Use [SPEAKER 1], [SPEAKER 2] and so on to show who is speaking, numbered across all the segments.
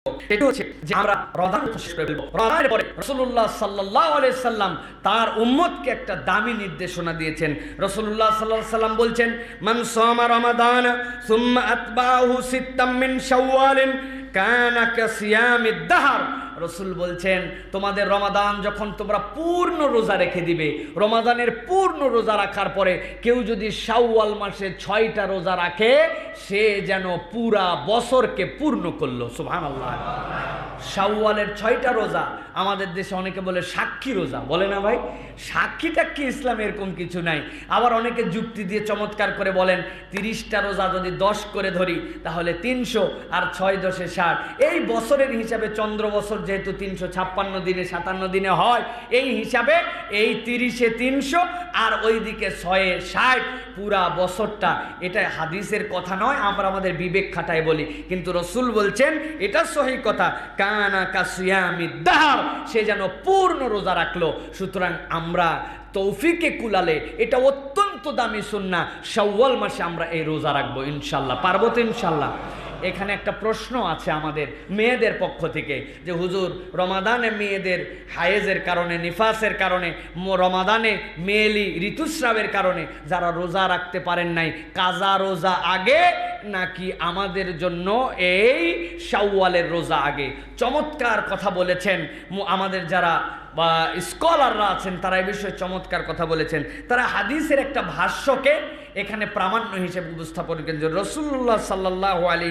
[SPEAKER 1] সেটি হচ্ছে যে আমরা ফেলব। রমাদানের পরে রসুল্লাহ সাল্লাহ সাল্লাম তার উম্মতকে একটা দামি নির্দেশনা দিয়েছেন। রসুল্লাহ সাল্লাহ সাল্লাম বলছেন, মান সোমা রমাদান, সুম্মা আতবাহু সিত্তাম শাওয়ালিন। দাহার। রসুল বলছেন, তোমাদের রমাদান যখন তোমরা পূর্ণ রোজা রেখে দিবে, রমাদানের পূর্ণ রোজা রাখার পরে কেউ যদি শাওয়াল মাসে ছয়টা রোজা রাখে, সে যেন পুরা বছরকে পূর্ণ করল। সুহান আল্লাহ শাওয়ালের ছয়টা রোজা আমাদের দেশে অনেকে বলে সাক্ষী রোজা। বলে না ভাই? সাক্ষীটা কি ইসলাম? এরকম কিছু নাই। আবার অনেকে যুক্তি দিয়ে চমৎকার করে বলেন, তিরিশটা রোজা যদি দশ করে ধরি, তাহলে তিনশো আর ছয় দশে ষাট। এই বছরের হিসাবে চন্দ্র বছর যেহেতু তিনশো ছাপ্পান্ন দিনে, সাতান্ন দিনে হয়, এই হিসাবে এই তিরিশে তিনশো আর ওইদিকে ছয়ে ষাট পুরা বছরটা। এটা হাদিসের কথা নয়, আমরা আমাদের বিবেক খাটায় বলি। কিন্তু রসুল বলছেন, এটা সহি কথা। কানা কাসিয়ামি দাহার। সে যেন পূর্ণ রোজা রাখল। সুতরাং আমরা তৌফিকে কুলালে, এটা অত্যন্ত দামি সুন্না শাওয়াল মাসে আমরা এই রোজা রাখব, ইনশাল্লাহ। পার্বত ইনশাল্লাহ? এখানে একটা প্রশ্ন আছে আমাদের মেয়েদের পক্ষ থেকে যে, হুজুর, রমাদানে মেয়েদের হায়েজের কারণে, নিফাসের কারণে রমাদানে মেয়েলি ঋতুস্রাবের কারণে যারা রোজা রাখতে পারেন নাই, কাজা রোজা আগে নাকি আমাদের জন্য এই শাওয়ালের রোজা আগে? চমৎকার কথা বলেছেন আমাদের যারা, বা স্কলাররা আছেন তারা এ বিষয়ে চমৎকার কথা বলেছেন। তারা হাদিসের একটা ভাষ্যকে এখানে প্রামাণ্য হিসেবে উপস্থাপন করেন যে রসুল্লাহ সাল্লাহ আলী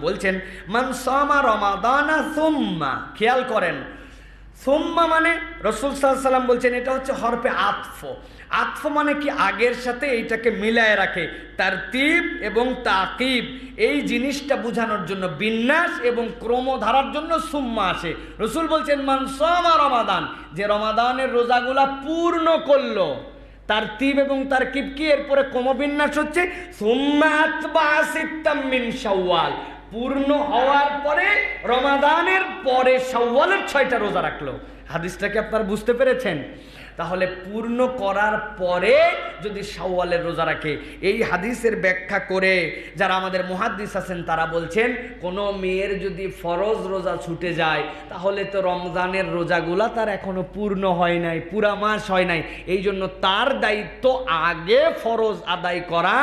[SPEAKER 1] বলছেন, মান সামা রমাদানা সুম্মা খেয়াল করেন। সুম্মা মানে রসুল সাল্লাম বলছেন, এটা হচ্ছে হরফে আতফ। আতফ মানে কি? আগের সাথে এইটাকে মিলায় রাখে। তার তিব এবং তাকিব, এই জিনিসটা বোঝানোর জন্য বিন্যাস এবং ক্রম ধারার জন্য সুম্মা আসে। রসুল বলছেন মানসমা রমাদান যে রমাদানের রোজাগুলা পূর্ণ করল। তার তিব এবং তার কিপকি, এরপরে ক্রমবিন্যাস হচ্ছে শাওয়াল। পূর্ণ হওয়ার পরে, রমাদানের পরে সাওয়ালের ছয়টা রোজা রাখল। হাদিসটাকে আপনারা বুঝতে পেরেছেন? তাহলে পূর্ণ করার পরে যদি শাওয়ালের রোজা রাখে, এই হাদিসের ব্যাখ্যা করে যারা আমাদের মুহাদ্দিস আছেন তারা বলছেন, কোনো মেয়ের যদি ফরজ রোজা ছুটে যায়, তাহলে তো রমজানের রোজাগুলা তার এখনও পূর্ণ হয় নাই, পুরা মাস হয় নাই। এই জন্য তার দায়িত্ব আগে ফরজ আদায় করা,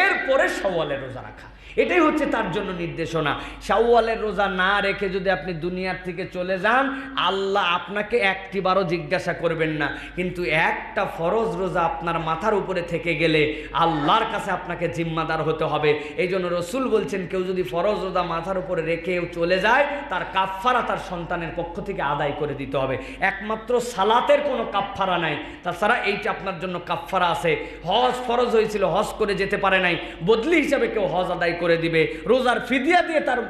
[SPEAKER 1] এরপরে সওয়ালের রোজা রাখা। এটাই হচ্ছে তার জন্য নির্দেশনা। শাওয়ালের রোজা না রেখে যদি আপনি দুনিয়ার থেকে চলে যান, আল্লাহ আপনাকে একটিবারও জিজ্ঞাসা করবেন না। কিন্তু একটা ফরজ রোজা আপনার মাথার উপরে থেকে গেলে আল্লাহর কাছে আপনাকে জিম্মাদার হতে হবে। এই জন্য রসুল বলছেন, কেউ যদি ফরজ রোজা মাথার উপরে রেখেও চলে যায়, তার কাফফারা তার সন্তানের পক্ষ থেকে আদায় করে দিতে হবে। একমাত্র সালাতের কোনো কাফফারা নাই। তাছাড়া এইটা আপনার জন্য কাফফারা আছে। হজ ফরজ হয়েছিল, হজ করে যেতে পারে নাই। বদলি হিসাবে কেউ হজ আদায় করে দিবে, রোজার ফিদিয়া দিয়ে তার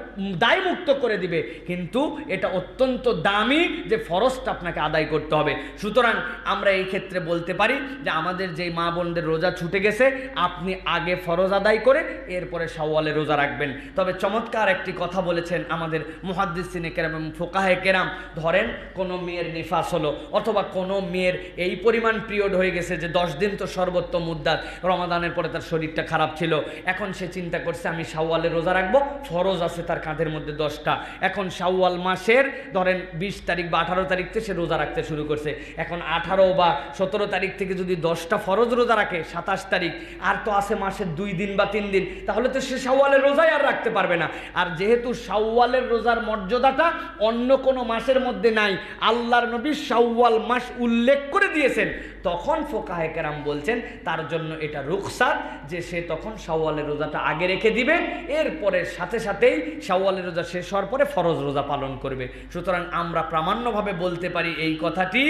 [SPEAKER 1] দায় মুক্ত করে দিবে। কিন্তু এটা অত্যন্ত দামি যে ফরজটা আপনাকে আদায় করতে হবে। সুতরাং আমরা এই ক্ষেত্রে বলতে পারি যে আমাদের যেই মা বোনদের রোজা ছুটে গেছে, আপনি আগে ফরজ আদায় করে এরপরে শাওয়ালে রোজা রাখবেন। তবে চমৎকার একটি কথা বলেছেন আমাদের মুহাদ্দিসিনে কেরাম এবং ফোকাহে কেরাম, ধরেন কোনো মেয়ের নিফাস হলো অথবা কোনো মেয়ের এই পরিমাণ পিরিয়ড হয়ে গেছে যে দশ দিন তো সর্বোত্তম মুদ্রার রমাদানের পরে তার শরীরটা খারাপ ছিল। এখন সে চিন্তা করছে, আমি শাওয়ালে রোজা রাখব। ফরজ আছে তার কাঁধের মধ্যে দশটা। এখন শাওয়াল মাসের, ধরেন বিশ তারিখ বা আঠারো তারিখ থেকে সে রোজা রাখতে শুরু করছে। এখন আঠারো বা সতেরো তারিখ থেকে যদি দশটা ফরজ রোজা রাখে, সাতাশ তারিখ, আর তো আছে মাসের দুই দিন বা তিন দিন, তাহলে তো সে শাওয়ালের রোজাই আর রাখতে পারবে না। আর যেহেতু শাওয়ালের রোজার মর্যাদাটা অন্য কোনো মাসের মধ্যে নাই, আল্লাহর নবী শাওয়াল মাস উল্লেখ করে দিয়েছেন। তখন ফোকাহে কেরাম বলছেন, তার জন্য এটা রুখসাত যে সে তখন শাওয়ালের রোজাটা আগে রেখে দিবে, এরপরে সাথে সাথেই শাওয়ালের রোজা শেষ হওয়ার পরে ফরজ রোজা পালন করবে। সুতরাং আমরা প্রামাণ্যভাবে বলতে পারি এই কথাটি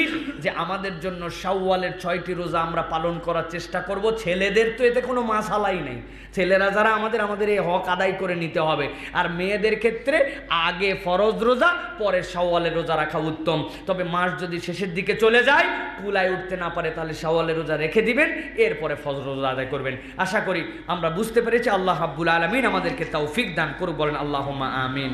[SPEAKER 1] যে আমাদের জন্য শাওয়ালের ছয়টি রোজা আমরা পালন করার চেষ্টা করব। ছেলেদের তো এতে কোনো মাস মাসালাই নেই। ছেলেরা যারা আমাদের আমাদের এই হক আদায় করে নিতে হবে। আর মেয়েদের ক্ষেত্রে আগে ফরজ রোজা, পরে শাওয়ালের রোজা রাখা উত্তম। তবে মাস যদি শেষের দিকে চলে যায়, কুলায় উঠতে না পারে তাহলে শাওয়ালের রোজা রেখে দিবেন, এরপরে ফজর রোজা আদায় করবেন। আশা করি আমরা বুঝতে পেরেছি, আল্লাহ হাব্বুল আলমিন আমাদেরকে তাও ফিক দান করুক, বলেন আল্লাহ আমিন।